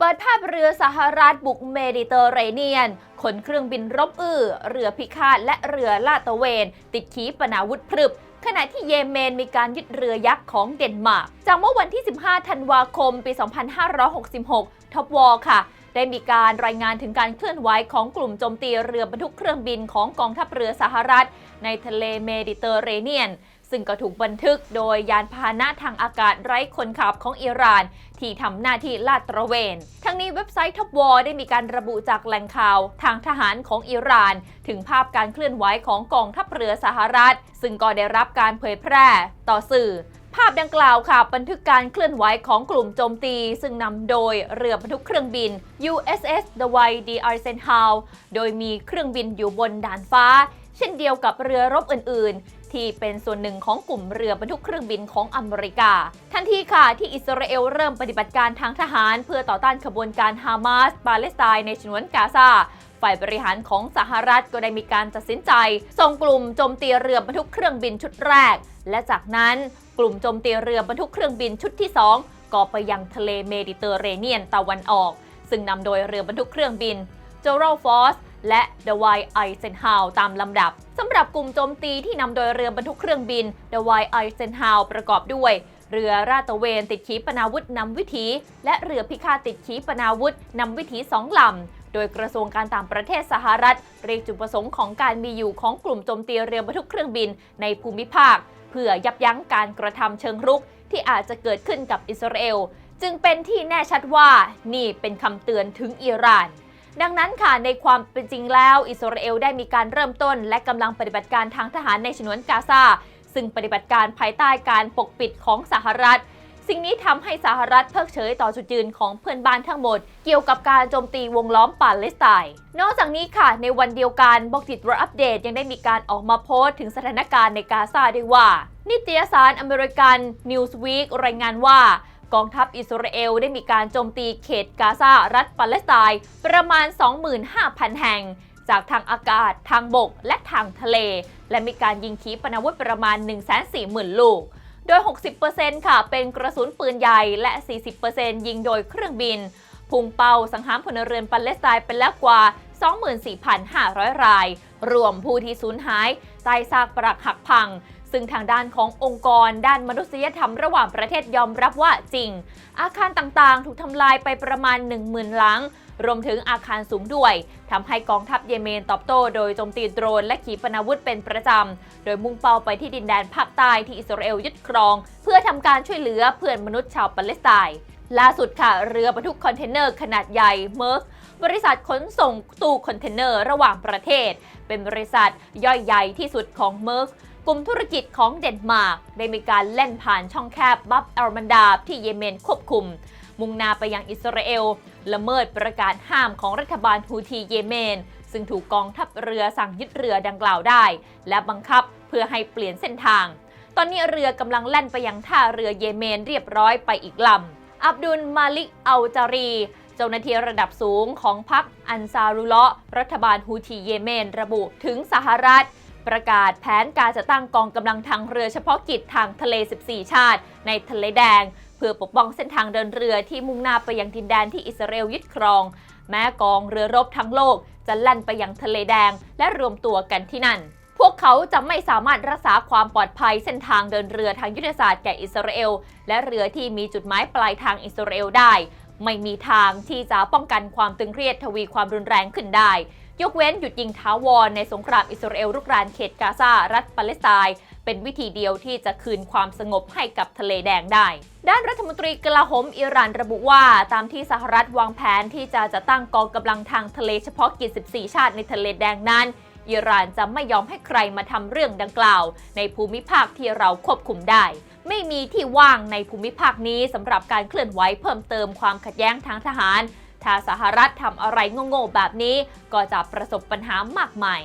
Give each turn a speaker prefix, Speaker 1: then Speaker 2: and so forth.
Speaker 1: เปิดภาพเรือสหรัฐบุกเมดิเตอร์เรเนียน ขนเครื่องบินรบอื้อ เรือพิฆาตและเรือลาดตระเวน ติดขีปนาวุธพรึบ ขณะที่เยเมนมีการยึดเรือยักษ์ของเดนมาร์ก จากเมื่อวันที่ 15 ธันวาคม ปี 2566 ท็อปวอลค่ะ ได้มีการรายงานถึงการเคลื่อนไหวของกลุ่มโจมตีเรือบรรทุกเครื่องบินของกองทัพเรือสหรัฐ ในทะเลเมดิเตอร์เรเนียน ซึ่งก็ถูกบันทึกโดยยานพาหนะทางอากาศไร้คนขับของอิหร่าน ที่ทำหน้าที่ลาดตระเวน ทั้งนี้เว็บไซต์ท็อปวอได้มีการระบุจากแหล่งข่าว ทางทหารของอิหร่าน ถึงภาพการเคลื่อนไหวของกองทัพเรือสหรัฐ ซึ่งก็ได้รับการเผยแพร่ต่อสื่อภาพดังกล่าวค่ะบันทึกการเคลื่อนไหวของกลุ่มโจมตี ซึ่งนำโดยเรือบรรทุกเครื่องบิน USS The White D. Eisenhower โดยมีเครื่องบินอยู่บนด่านฟ้า เช่นเดียวกับเรือรบอื่น ที่เป็นส่วนหนึ่งของกลุ่มเรือบรรทุกเครื่องบินของอเมริกา ทันทีค่ะที่อิสราเอลเริ่มปฏิบัติการทางทหาร เพื่อต่อต้านขบวนการฮามาสปาเลสไตน์ในฉนวนกาซาฝ่ายบริหารของสหรัฐก็ได้มีการตัดสินใจ ส่งกลุ่มโจมตีเรือบรรทุกเครื่องบินชุดแรก และจากนั้นกลุ่มโจมตีเรือบรรทุกเครื่องบินชุดที่ 2 ก็ไปยังทะเลเมดิเตอร์เรเนียนตะวันออก ซึ่งนำโดยเรือบรรทุกเครื่องบิน j o r a l Force และ The White Eisenhower ตามลำดับสำหรับกลุ่มโจมตีที่นำโดยเรือบรรทุกเครื่องบิน The White Eisenhower ประกอบด้วยเรือราตะเวนติดขีปนาวุธนำวิถี และเรือพิฆาตติดขีปนาวุธนำวิถีสองลำ โดยกระทรวงการต่างประเทศสหรัฐ เรียกจุดประสงค์ของการมีอยู่ของกลุ่มโจมตีเรือบรรทุกเครื่องบินในภูมิภาค เพื่อยับยั้งการกระทำเชิงรุกที่อาจจะเกิดขึ้นกับอิสราเอล จึงเป็นที่แน่ชัดว่านี่เป็นคำเตือนถึงอิหร่าน ดังนั้นค่ะในความเป็นจริงแล้ว อิสราเอลได้มีการเริ่มต้น และกำลังปฏิบัติการทางทหารในฉนวนกาซาซึ่งปฏิบัติการภายใต้การปกปิดของสหรัฐ สิ่งนี้ทำให้สหรัฐเพิกเฉยต่อจุดยืนของเพื่อนบ้านทั้งหมด เกี่ยวกับการโจมตีวงล้อมปาเลสไตน์นอกจากนี้ค่ะในวันเดียวกันบอกติดวอัปเดตยังได้มีการออกมาโพสต์ถึงสถานการณ์ในกาซาด้วยว่า นิตยสารอเมริกัน Newsweek รายงานว่า กองทัพอิสราเอลได้มีการโจมตีเขตกาซารัฐปาเลสไตน์ประมาณ 25,000 แห่ง จากทางอากาศ ทางบก และทางทะเล และมีการยิงขีปนาวุธประมาณ 140,000 ลูก โดย 60%ค่ะ เป็นกระสุนปืนใหญ่ และ 40%ยิงโดยเครื่องบิน พุ่งเป้าสังหารพลเรือนปาเลสไตน์ไปแล้วกว่า 24,500 ราย รวมผู้ที่สูญหายใต้ซากปรักหักพัง ซึ่งทางด้านขององค์กรด้านมนุษยธรรมระหว่างประเทศยอมรับว่าจริง อาคารต่างๆ ถูกทำลายไปประมาณ 10,000 หลัง รวมถึงอาคารสูงด้วยทำให้กองทัพเยเมนตอบโต้โดยโจมตีโดรนและขีปนาวุธเป็นประจำ โดยมุ่งเป้าไปที่ดินแดนภาคใต้ที่อิสราเอลยึดครอง เพื่อทำการช่วยเหลือเพื่อนมนุษย์ชาวปาเลสไตน์ล่าสุดค่ะ เรือบรรทุกคอนเทนเนอร์ขนาดใหญ่เมอร์บริษัทขนส่งตู้คอนเทนเนอร์ระหว่างประเทศ เป็นบริษัทย่อยใหญ่ที่สุดของเมอร์ส กลุ่มธุรกิจของเดนมาร์กได้มีการเล่นผ่านช่องแคบบับอัลมันดาบที่เยเมนควบคุม มุ่งหน้าไปยังอิสราเอล ละเมิดประกาศห้ามของรัฐบาลฮูทีเยเมน ซึ่งถูกกองทัพเรือสั่งยึดเรือดังกล่าวได้ และบังคับเพื่อให้เปลี่ยนเส้นทาง ตอนนี้เรือกำลังแล่นไปยังท่าเรือเยเมนเรียบร้อยไปอีกลำอับดุลมาลิกอัลจารีเจ้าหน้าที่ระดับสูงของพรรคอันซารุเลาะรัฐบาลฮูทีเยเมน ระบุถึงสหรัฐ ประกาศแผนการจะตั้งกองกำลังทางเรือเฉพาะกิจทางทะเล 14 ชาติ ในทะเลแดง เพื่อปกป้องเส้นทางเดินเรือที่มุ่งหน้าไปยังดินแดนที่อิสราเอลยึดครอง แม้กองเรือรบทั้งโลก จะแล่นไปยังทะเลแดง และรวมตัวกันที่นั่น พวกเขาจะไม่สามารถรักษาความปลอดภัยเส้นทางเดินเรือทางยุทธศาสตร์แก่อิสราเอล และเรือที่มีจุดหมายปลายทางอิสราเอลได้ ไม่มีทางที่จะป้องกันความตึงเครียดทวีความรุนแรงขึ้นได้ ยกเว้นหยุดยิงท้าวรในสงครามอิสราเอลรุกรานเขตกาซารัฐปาเลสไตน์เป็นวิธีเดียวที่จะคืนความสงบให้กับทะเลแดงได้ ด้านรัฐมนตรีกลาโหมอิหร่านระบุว่า ตามที่สหรัฐวางแผนที่จะจะตั้งกองกำลังทางทะเลเฉพาะกิจ 14 ชาติในทะเลแดงนั้นอิหร่านจะไม่ยอมให้ใครมาทำเรื่องดังกล่าว ในภูมิภาคที่เราควบคุมได้ ไม่มีที่ว่างในภูมิภาคนี้สำหรับการเคลื่อนไหวเพิ่มเติมความขัดแย้งทางทหาร ถ้าสหรัฐทำอะไรโง่ๆแบบนี้ก็จะประสบปัญหามากมาย